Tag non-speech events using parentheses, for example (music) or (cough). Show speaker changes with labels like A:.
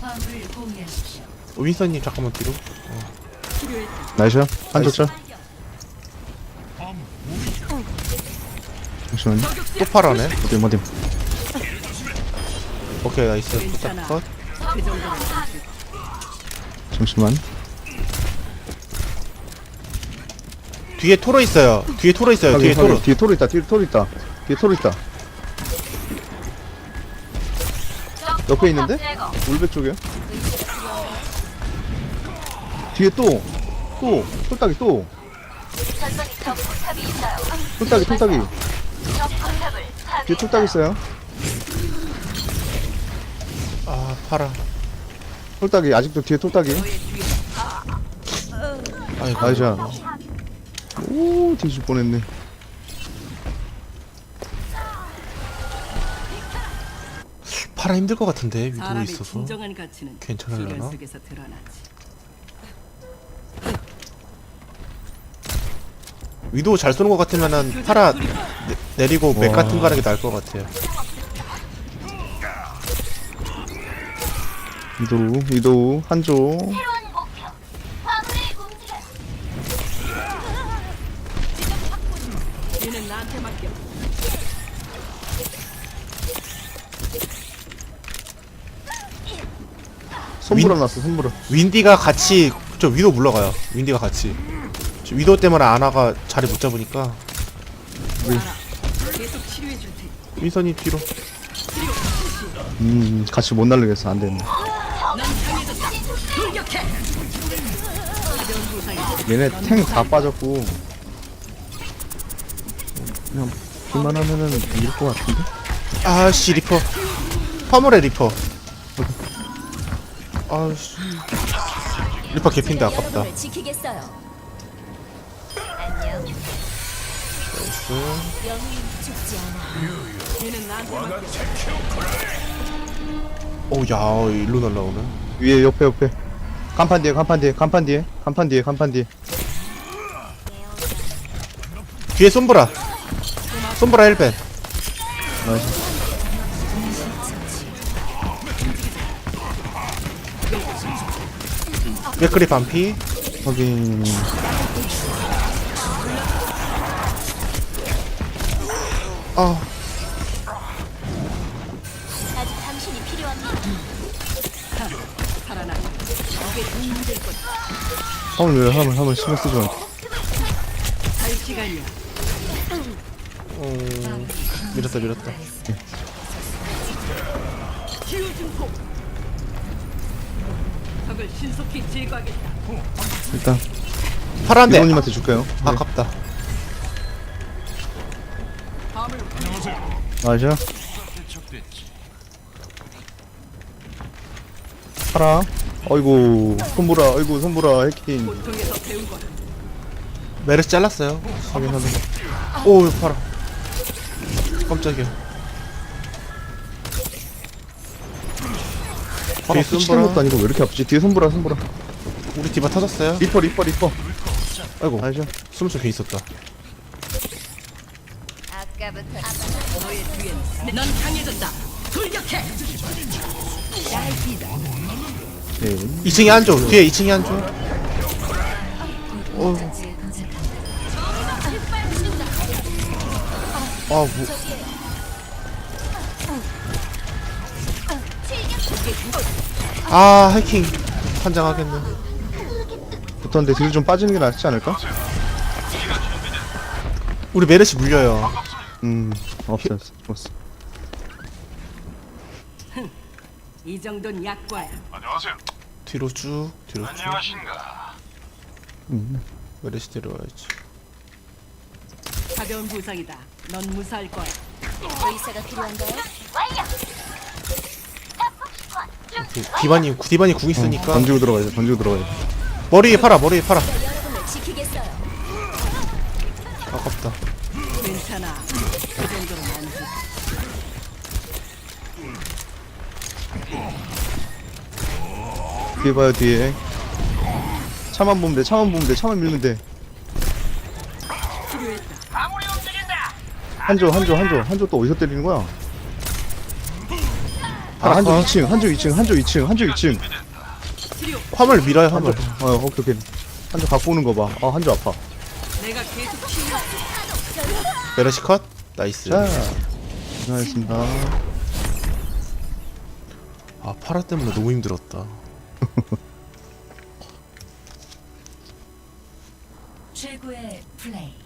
A: 화물을 공유하십시오.
B: 윈서님 잠깐만 뒤로.
C: 나이스. 한조 짤 잠시만요.
B: 또 파라네.
C: 어디 어디?
B: 오케이 나이스.
D: 컷그
C: 잠시만.
B: 뒤에 토로 있어요. 뒤에 토로 있어요. 뒤에. 토로.
C: 뒤에 토르 있다 뒤에 토르 있다. 뒤에 토르 있다 옆에 있는데? 울백 쪽이야? 뒤에 또 또, 톨따기 또. 톨따기 톨따기 뒤에 톨따기 있어요.
B: 아 파라
C: 톨따기 아직도 뒤에 톨따기
B: 아이고
C: 나이스 오 뒤질 뻔했네
B: 파라 힘들 것 같은데 위도
D: 사람의
B: 있어서
D: 진정한 가치는
B: 괜찮으려나?
D: 시련 속에서 드러나지.
B: 위도 잘 쏘는 것 같으면은 파라 내, 내리고 맥
C: 와.
B: 같은 거 하는 게 나을 것 같아요
C: 이도우 이도우 한조
D: 얘는 나한테 맡겨.
C: 손불어 났어 손불어.
B: 윈디가 같이 저 위도 물러가요. 윈디가 같이. 저 위도 때문에 아나가 자리 못 잡으니까.
D: 계속 치료해 줄 테니.
B: 윈선이 뒤로.
C: 음 같이 못 날리겠어. 안 되네. 얘네 탱 다 빠졌고. 그냥 비만 하면은 이길 것 같은데?
B: 아씨 리퍼. 화물에 리퍼 아씨. 리퍼 개핀데 아깝다.
A: 여러분을 지키겠어요. 안녕.
B: 나이스.
A: 영웅 죽지 않아.
B: 오야 일로 날라오네.
C: 위에 옆에 옆에. 간판 뒤에 간판 뒤에 간판 뒤에 간판 뒤에 간판 뒤에.
B: 뒤에 솜브라. 솜브라 1벤
C: 나이스
B: 맥크리 반피
C: 확인
B: 아
A: 아직 당신이 필요합니다.
C: 화물 왜 화물 화물 신경 쓰지 마.
B: 음, 밀었다 밀었다
D: 증폭. 적을 신속히 제거하겠다.
C: 일단
B: 파란데
C: 이모님한테 줄까요? 네.
B: 아깝다
D: 밤을
C: 맞아 파라. 어이구 손보라 어이구 손보라 해킹.
D: 고통에서 배운 거야.
B: 메르스 잘랐어요.
C: 확인 확인.
B: 오 파라. 깜짝이야 뒤에 솜브라
C: 것도 아니고 왜 이렇게 아프지? 뒤에 손보라 손보라
B: 우리 디바 터졌어요
C: 리퍼 리퍼 리퍼
B: 아이고
C: 알죠?
B: 숨을 좀 있었다
A: 아까부터
D: 너의 뒤엔 넌 강해졌다. 돌격해.
C: 네
B: 2층에 한조 뒤에 2층에 한조 어. 아 뭐. 아 해킹 환장하겠네
C: 붙었는데 뒤로 좀 빠지는 게 낫지 않을까?
B: 우리 메르시 물려요
C: 음 없어 없어 죽었어
D: 이 정도는 약과야.
E: 안녕하세요.
B: 뒤로 쭉 뒤로 쭉
E: 안녕하신가.
B: 메르시 데려와야지
D: 가벼운 부상이다. 넌 무사할 거야.
A: 의사가 필요한가요?
B: 디- 디바님 디바님 궁 있으니까
C: 던지고 들어가야 돼 던지고 들어가야 돼
B: 머리에 팔아 머리에 팔아. 아깝다.
D: 그.
C: 뒤에 봐요 뒤에 차만 보면 돼 차만 보면 돼 차만 밀면 돼. 한조 한조 한조 한조 또 어디서 때리는 거야? 아, 한쪽 2층, 한쪽 2층, 한쪽 2층, 한쪽 2층.
B: 화물 밀어요 화물
C: 어, 오케이, 오케이. 한쪽 갖고 오는 거 봐. 아, 한쪽 아파.
D: 내가 계속 치유.
B: 메르시 컷 나이스
C: 자, 고생하셨습니다.
B: 아 파라 때문에 너무 힘들었다 (laughs)
A: 최고의 플레이.